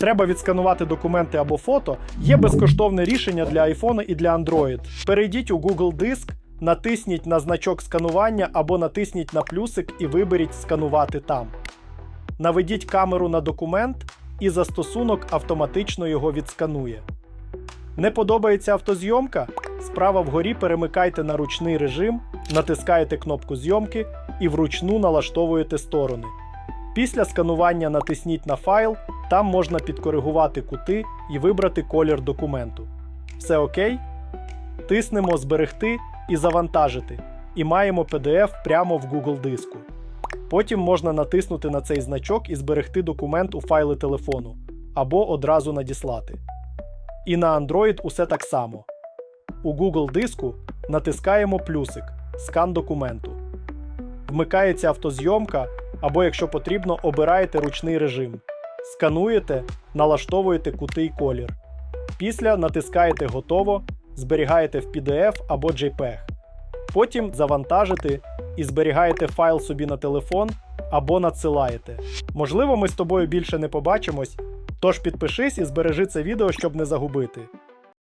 треба відсканувати документи або фото, є безкоштовне рішення для iPhone і для Android. Перейдіть у Google Диск, натисніть на значок сканування або натисніть на плюсик і виберіть сканувати там. Наведіть камеру на документ, і застосунок автоматично його відсканує. Не подобається автозйомка? Справа вгорі перемикайте на ручний режим, натискаєте кнопку зйомки і вручну налаштовуєте сторони. Після сканування натисніть на файл, там можна підкоригувати кути і вибрати колір документу. Все окей? Тиснемо Зберегти і завантажити, і маємо PDF прямо в Google диску. Потім можна натиснути на цей значок і зберегти документ у файли телефону або одразу надіслати. І на Android усе так само. У Google диску натискаємо плюсик скан документу. Вмикається автозйомка, або, якщо потрібно, обираєте ручний режим. Скануєте, налаштовуєте кути й колір. Після натискаєте Готово, зберігаєте в PDF або JPEG. Потім завантажите і зберігаєте файл собі на телефон або надсилаєте. Можливо, ми з тобою більше не побачимось, тож підпишись і збережи це відео, щоб не загубити.